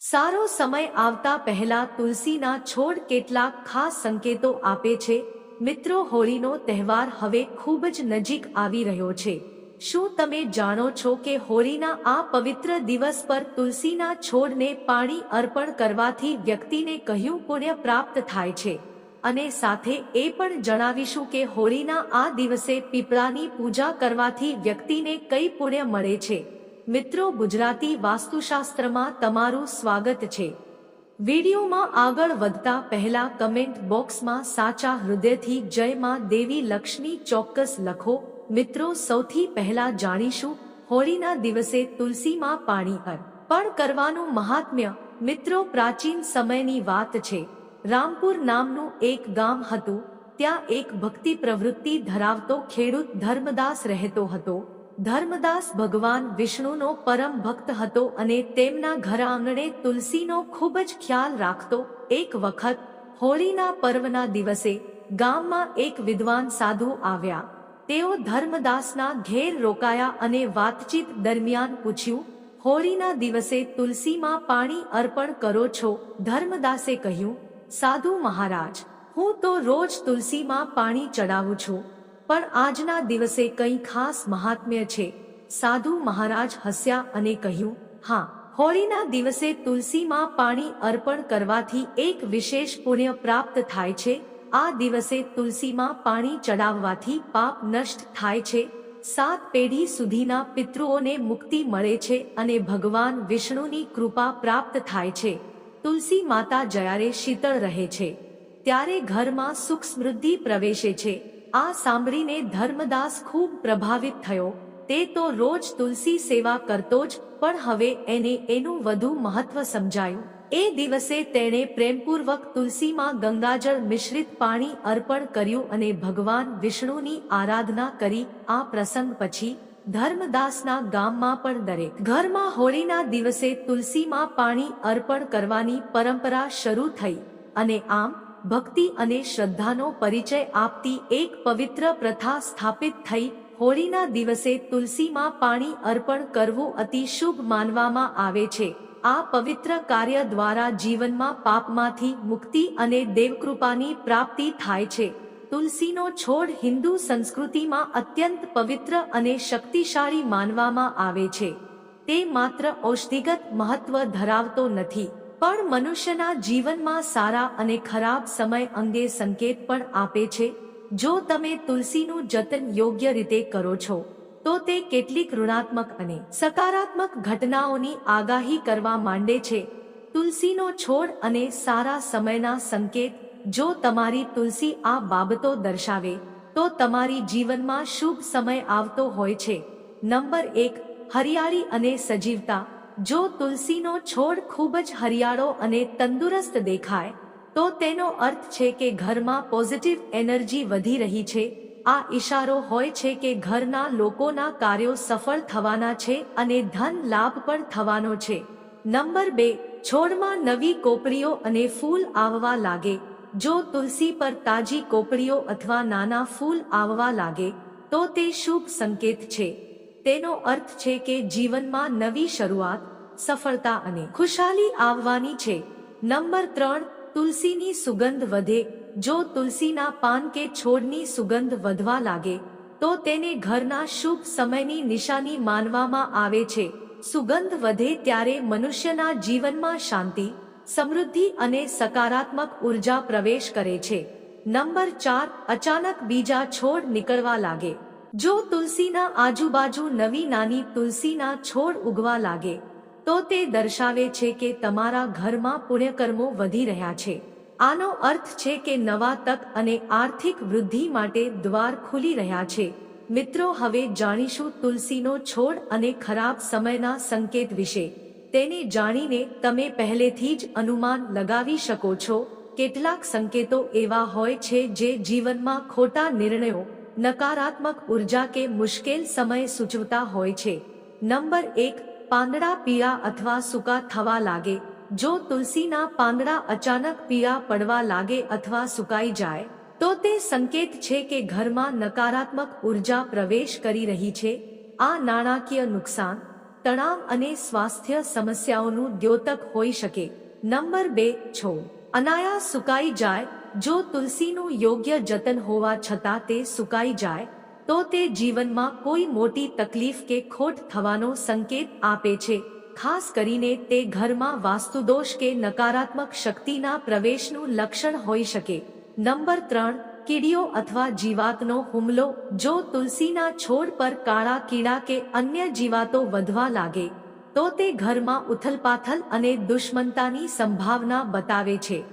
સારો સમય આવતા પહેલા તુલસીના છોડ કેટલાક ખાસ સંકેતો આપે છે. મિત્રો, હોળીનો તહેવાર હવે ખૂબ જ નજીક આવી રહ્યો છે. શું તમે જાણો છો કે હોળીના આ પવિત્ર દિવસ પર તુલસીના છોડને પાણી અર્પણ કરવાથી વ્યક્તિને કહ્યું પુણ્ય પ્રાપ્ત થાય છે? અને સાથે એ પણ જણાવીશું કે હોળીના આ દિવસે પીપળાની પૂજા કરવાથી વ્યક્તિને કઈ પુણ્ય મળે છે? મિત્રો, ગુજરાતી વાસ્તુશાસ્ત્રમાં તમારું સ્વાગત છે. વિડીયોમાં આગળ વધતા પહેલા કમેન્ટ બોક્સમાં સાચા હૃદયથી જય માં દેવી લક્ષ્મી ચોક્કસ લખો. મિત્રો, સૌથી પહેલા જાણીશું, હોળીના દિવસે તુલસીમાં પાણી અર્પણ કરવાનું મહાત્મ્ય, મિત્રો, પ્રાચીન સમયની વાત છે. રામપુર નામનું એક ગામ હતું, ત્યાં એક ભક્તિ પ્રવૃત્તિ ધરાવતો ખેડૂત ધર્મદાસ રહેતો હતો. ધર્મદાસ ભગવાન વિષ્ણુનો પરમ ભક્ત હતો અને તેમના ઘર આંગણે તુલસીનો ખૂબ જ ખ્યાલ રાખતો એક વખત હોળીના પર્વના દિવસે ગામમાં એક વિદ્વાન સાધુ આવ્યા. તેઓ ધર્મદાસના ઘેર રોકાયા અને વાતચીત દરમિયાન પૂછ્યું, હોળીના દિવસે તુલસીમાં પાણી અર્પણ કરો છો? ધર્મદાસે કહ્યું, સાધુ મહારાજ, હું તો રોજ તુલસીમાં પાણી ચડાવું છું. પણ આજના દિવસે કંઈ ખાસ મહાત્મ્ય છે. સાધુ મહારાજ હસ્યા અને કહ્યું, હા, હોળીના દિવસે તુલસીમાં પાણી અર્પણ કરવાથી એક વિશેષ પુણ્ય પ્રાપ્ત થાય છે. આ દિવસે તુલસીમાં પાણી ચડાવવાથી પાપ નષ્ટ થાય છે. સાત પેઢી સુધીના પિતૃઓને મુક્તિ મળે છે અને ભગવાન વિષ્ણુની કૃપા પ્રાપ્ત થાય છે. તુલસી માતા જયારે શીતળ રહે છે, ત્યારે ઘરમાં સુખ સમૃદ્ધિ પ્રવેશે છે. આ સાંભળીને ધર્મદાસ ખૂબ પ્રભાવિત થયો. તે તો રોજ તુલસી સેવા કરતો જ, પણ હવે એને એનું વધુ મહત્વ સમજાયું. એ દિવસે તેણે પ્રેમપૂર્વક તુલસીમાં ગંગાજળ મિશ્રિત પાણી અર્પણ કર્યું અને ભગવાન વિષ્ણુની આરાધના કરી. આ પ્રસંગ પછી, ધર્મદાસના ગામમાં પણ દરેક ઘરમાં હોળીના દિવસે તુલસીમાં પાણી અર્પણ કરવાની પરંપરા શરૂ થઈ. અને આમ ભક્તિ અને શ્રદ્ધાનો પરિચય આપતી એક પવિત્ર પ્રથા સ્થાપિત થઈ. હોળીના દિવસે તુલસીમાં પાણી અર્પણ કરવું અતિ શુભ માનવામાં આવે છે. આ પવિત્ર કાર્ય દ્વારા જીવનમાં પાપમાંથી મુક્તિ અને દેવકૃપાની પ્રાપ્તિ થાય છે. તુલસીનો છોડ હિન્દુ સંસ્કૃતિમાં અત્યંત પવિત્ર અને શક્તિશાળી માનવામાં આવે છે. તે માત્ર ઔષધિગત મહત્વ ધરાવતો નથી. પણ મનુષ્યના જીવનમાં સારા અને ખરાબ સમય અંગે સંકેત પણ આપે છે. જો તમે તુલસીનું જતન યોગ્ય રીતે કરો છો, તો તે કેટલીક ઋણાત્મક અને સકારાત્મક ઘટનાઓની આગાહી કરવા માંડે છે. તુલસીનો છોડ અને સારા સમયના સંકેત, જો તમારી તુલસી આ બાબતો દર્શાવે, તો તમારી જીવનમાં શુભ સમય આવતો હોય છે. નંબર એક, હરિયાળી અને સજીવતા. જો તુલસીનો છોડ ખૂબ જ હરિયાળો અને તંદુરસ્ત દેખાય, તો તેનો અર્થ છે કે ઘરમાં પોઝિટિવ એનર્જી વધી રહી છે. આ ઈશારો હોય છે કે ઘરના લોકોના કાર્યો સફળ થવાના છે અને ધન લાભ પણ થવાનો છે. નંબર બે, છોડમાં નવી કોપરીઓ અને ફૂલ આવવા લાગે. જો તુલસી પર તાજી કોપરીઓ અથવા નાના ફૂલ આવવા લાગે, તો તે શુભ સંકેત છે. તેનો અર્થ છે કે જીવનમાં નવી શરૂઆત, સફળતા અને ખુશાલી આવવાની છે. નંબર ત્રણ, તુલસીની સુગંધ વધે. જો તુલસીના પાન કે છોડની સુગંધ વધવા લાગે, તો તેને ઘરના શુભ સમયની નિશાની માનવામાં આવે છે. સુગંધ વધે ત્યારે મનુષ્યના જીવનમાં શાંતિ, સમૃદ્ધિ અને સકારાત્મક ઊર્જા પ્રવેશ કરે છે. નંબર ચાર, અચાનક બીજા છોડ નીકળવા લાગે. જો તુલસીના આજુબાજુ નવી નાની તુલસીના છોડ ઉગવા લાગે, તો તે દર્શાવે છે કે તમારા ઘરમાં પુણ્યકર્મો વધી રહ્યા છે. આનો અર્થ છે કે નવા તક અને આર્થિક વૃદ્ધિ માટે દ્વાર ખુલી રહ્યા છે. મિત્રો, હવે જાણીશું તુલસીનો છોડ અને ખરાબ સમયના સંકેત વિશે. તેને જાણીને તમે પહેલેથી જ અનુમાન લગાવી શકો છો. કેટલાક સંકેતો એવા હોય છે જે જીવનમાં ખોટા નિર્ણયો નકારાત્મક ઊર્જા કે મુશ્કેલ સમય સૂચવતા હોય છે. નંબર એક, પાંદડા પીળા અથવા સૂકા થવા લાગે. જો તુલસીના પાંદડા અચાનક પીળા પડવા લાગે અથવા સુકાઈ જાય, તો તે સંકેત છે કે ઘરમાં નકારાત્મક ઊર્જા પ્રવેશ કરી રહી છે. આ નાણાકીય નુકસાન, તણાવ અને સ્વાસ્થ્ય સમસ્યાઓનું દ્યોતક હોઈ શકે. નંબર બે છો અનાયા સુકાઈ જાય, જો તુલસીનું યોગ્ય જતન હોવા છતાં તે સુકાઈ જાય, તો તે જીવનમાં કોઈ મોટી તકલીફ કે ખોટ થવાનો સંકેત આપે છે. ખાસ કરીને તે ઘરમાં વાસ્તુદોષ કે નકારાત્મક શક્તિના પ્રવેશનું લક્ષણ હોઈ શકે. નંબર ત્રણ, કીડીઓ અથવા જીવાતનો હુમલો. જો તુલસીના છોડ પર કાળા કીડા કે અન્ય જીવાતો વધવા લાગે તો તે ઘરમાં ઉથલપાથલ અને દુશ્મનતાની સંભાવના બતાવે છે.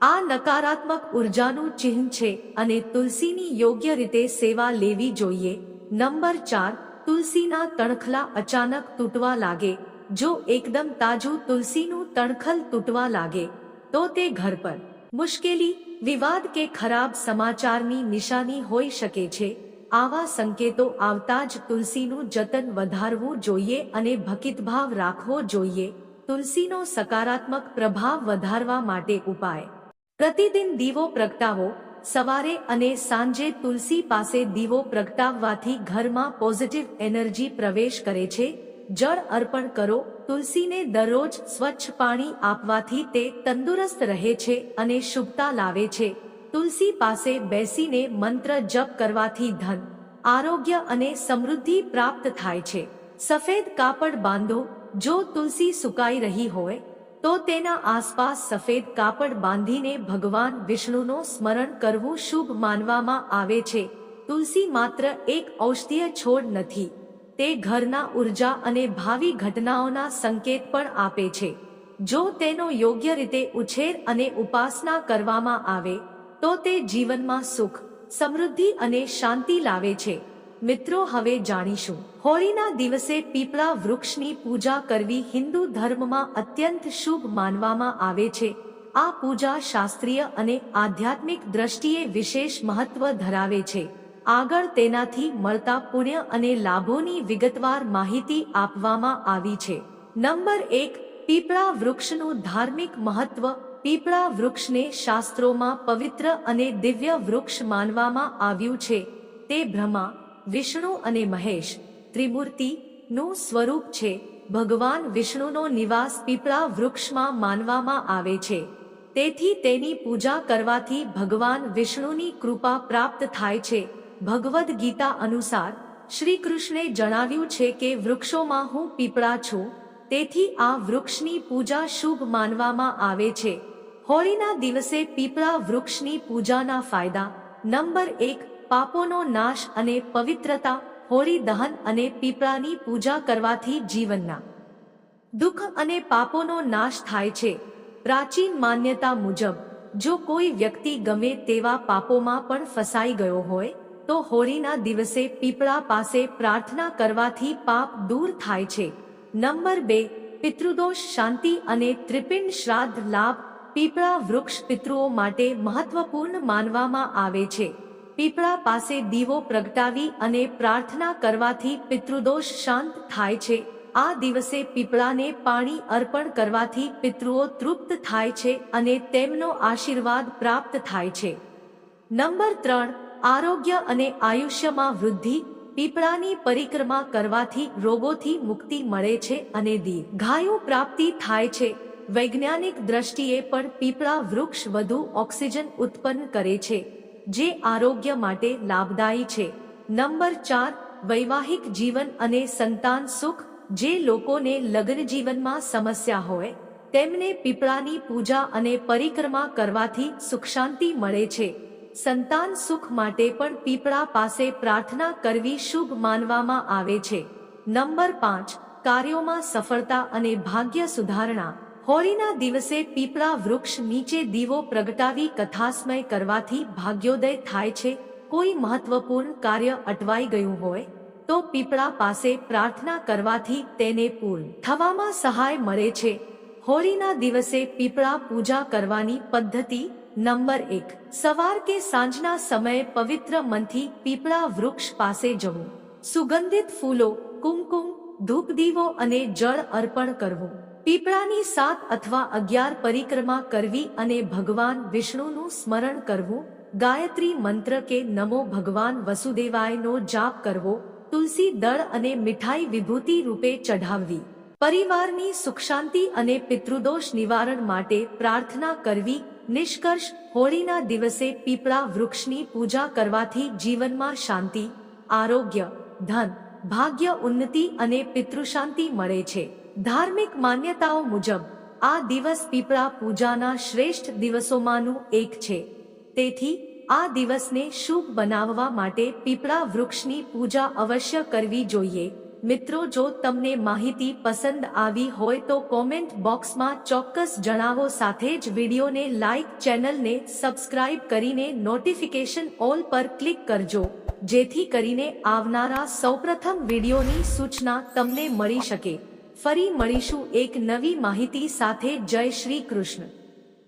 આ નકારાત્મક ઉર્જાનું ચિહ્ન છે અને તુલસીની યોગ્ય રીતે સેવા લેવી જોઈએ. નંબર ચાર, તુલસીના તણખલા અચાનક તૂટવા લાગે. જો એકદમ તાજું તુલસીનું તણખલ તૂટવા લાગે, તો તે ઘર પર મુશ્કેલી, વિવાદ કે ખરાબ સમાચારની નિશાની હોઈ શકે છે. આવા સંકેતો આવતા જ તુલસીનું જતન વધારવું જોઈએ અને ભકિતભાવ રાખવો જોઈએ. તુલસીનો સકારાત્મક પ્રભાવ વધારવા માટે ઉપાય. પ્રતિદિન દીવો પ્રગટાવો. સવારે અને સાંજે તુલસી પાસે દીવો પ્રગટાવવાથી ઘરમાં પોઝિટિવ એનર્જી પ્રવેશ કરે છે. જળ અર્પણ કરો. તુલસીને દરરોજ સ્વચ્છ પાણી આપવાથી તે તંદુરસ્ત રહે છે અને શુભતા લાવે છે. તુલસી પાસે બેસીને મંત્ર જપ કરવાથી ધન, આરોગ્ય અને સમૃદ્ધિ પ્રાપ્ત થાય છે. સફેદ કાપડ બાંધો, જો તુલસી સુકાઈ રહી હોય, તો તેના આસપાસ સફેદ કાપડ બાંધીને ભગવાન વિષ્ણુનો સ્મરણ કરવું શુભ માનવામાં આવે છે. તુલસી માત્ર એક ઔષધીય છોડ નથી, તે ઘરના ઊર્જા અને ભાવિ ઘટનાઓના સંકેત પણ આપે છે. જો તેનો યોગ્ય રીતે ઉછેર અને ઉપાસના કરવામાં આવે તો તે જીવનમાં સુખ, સમૃદ્ધિ અને શાંતિ લાવે છે. મિત્રો, હવે જાણીશું. હોળીના દિવસે પીપળા વૃક્ષની પૂજા કરવી હિન્દુ ધર્મમાં અત્યંત શુભ માનવામાં આવે છે. આ પૂજા શાસ્ત્રીય અને આધ્યાત્મિક દ્રષ્ટિએ વિશેષ મહત્વ ધરાવે છે. આગળ તેનાથી મળતા પુણ્ય અને લાભોની વિગતવાર માહિતી આપવામાં આવી છે. નંબર એક, પીપળા વૃક્ષનું ધાર્મિક મહત્વ પીપળા વૃક્ષને શાસ્ત્રોમાં પવિત્ર અને દિવ્ય વૃક્ષ માનવામાં આવ્યું છે. તે બ્રહ્મા, વિષ્ણુ અને મહેશ ત્રિમૂર્તિ નું સ્વરૂપ છે. ભગવાન વિષ્ણુનો નિવાસ પીપળા વૃક્ષમાં માનવામાં આવે છે. તેથી તેની પૂજા કરવાથી ભગવાન વિષ્ણુની કૃપા પ્રાપ્ત થાય છે. ભગવદ્ ગીતા અનુસાર શ્રી કૃષ્ણે જણાવ્યું છે કે વૃક્ષોમાં હું પીપળા છું. તેથી આ વૃક્ષની પૂજા શુભ માનવામાં આવે છે. હોળીના દિવસે પીપળા વૃક્ષની પૂજાના ફાયદા. નંબર એક, પાપોનો નાશ અને પવિત્રતા, હોળી દહન અને પીપળાની પૂજા કરવાથી જીવનના દુઃખ અને પાપોનો નાશ થાય છે. પ્રાચીન માન્યતા મુજબ, જો કોઈ વ્યક્તિ ગમે તેવા પાપોમાં પણ ફસાઈ ગયો હોય, તો હોળીના દિવસે પીપળા પાસે પ્રાર્થના કરવાથી પાપ દૂર થાય છે. નંબર બે, પિતૃદોષ શાંતિ અને ત્રિપિંડ શ્રાદ્ધ લાભ પીપળા વૃક્ષ પિતૃઓ માટે મહત્વપૂર્ણ માનવામાં આવે છે. પીપળા પાસે દીવો પ્રગટાવી અને પ્રાર્થના કરવાથી પિતૃદોષ શાંત થાય છે. આ દિવસે પીપળાને પાણી અર્પણ કરવાથી પિતૃઓ તૃપ્ત થાય છે અને તેમનો આશીર્વાદ પ્રાપ્ત થાય છે. નંબર ત્રણ, આરોગ્ય અને આયુષ્યમાં વૃદ્ધિ. પીપળાની પરિક્રમા કરવાથી રોગોથી મુક્તિ મળે છે અને દીર્ઘાયુ પ્રાપ્તિ થાય છે. વૈજ્ઞાનિક દ્રષ્ટિએ પણ પીપળા વૃક્ષ વધુ ઓક્સિજન ઉત્પન્ન કરે છે, જે આરોગ્ય માટે લાભદાયી છે. નંબર ચાર, વૈવાહિક જીવન અને સંતાન સુખ. જે લોકોને લગ્ન જીવનમાં સમસ્યા હોય, તેમને પીપળાની પૂજા અને પરિક્રમા કરવાથી સુખ શાંતિ મળે છે. સંતાન સુખ માટે પણ પીપળા પાસે પ્રાર્થના કરવી શુભ માનવામાં આવે છે. નંબર પાંચ, કાર્યોમાં સફળતા અને ભાગ્ય સુધારણા. હોળીના દિવસે પીપળા વૃક્ષ નીચે દીવો પ્રગટાવી કથાસ્મય કરવાથી ભાગ્યોદય થાય છે, કોઈ મહત્વપૂર્ણ કાર્ય અટવાઈ ગયું હોય, તો પીપળા પાસે પ્રાર્થના કરવાથી તેને પૂર્ણ થવામાં સહાય મળે છે. હોળીના દિવસે પીપળા પૂજા કરવાની પદ્ધતિ નંબર એક. સવાર કે સાંજના સમયે પવિત્ર મનથી પીપળા વૃક્ષ પાસે જવું. સુગંધિત ફૂલો, કુમકુમ ધૂપ દીવો અને જળ અર્પણ કરવું. પીપળાની સાત અથવા અગિયાર પરિક્રમા કરવી અને ભગવાન વિષ્ણુનું સ્મરણ કરવું, ગાયત્રી મંત્ર કે નમો ભગવાન વસુદેવાયનો જાપ કરવો, તુલસી દળ અને મીઠાઈ વિભૂતિ રૂપે ચઢાવવી. પરિવારની સુખ શાંતિ અને પિતૃદોષ નિવારણ માટે પ્રાર્થના કરવી, નિષ્કર્ષ હોળીના દિવસે પીપળા વૃક્ષની પૂજા કરવાથી જીવનમાં શાંતિ, આરોગ્ય, ધન, ભાગ્ય, ઉન્નતિ અને પિતૃશાંતિ મળે છે. ધાર્મિક માન્યતાઓ મુજબ, આ દિવસ પીપળા પૂજાના શ્રેષ્ઠ દિવસોમાંનું એક છે. તેથી, આ દિવસને શુભ બનાવવા માટે પીપળા વૃક્ષની પૂજા અવશ્ય કરવી જોઈએ. મિત્રો, જો તમને માહિતી પસંદ આવી હોય તો કોમેન્ટ બોક્સમાં ચોક્કસ જણાવો સાથે જ વિડીયોને લાઇક ચેનલને સબસ્ક્રાઇબ કરીને નોટિફિકેશન ઓલ પર ક્લિક કરજો, જેથી કરીને આવનારા સૌપ્રથમ વિડીયોની સૂચના તમને મળી શકે. ફરી મળીશું એક નવી માહિતી સાથે જય શ્રી કૃષ્ણ.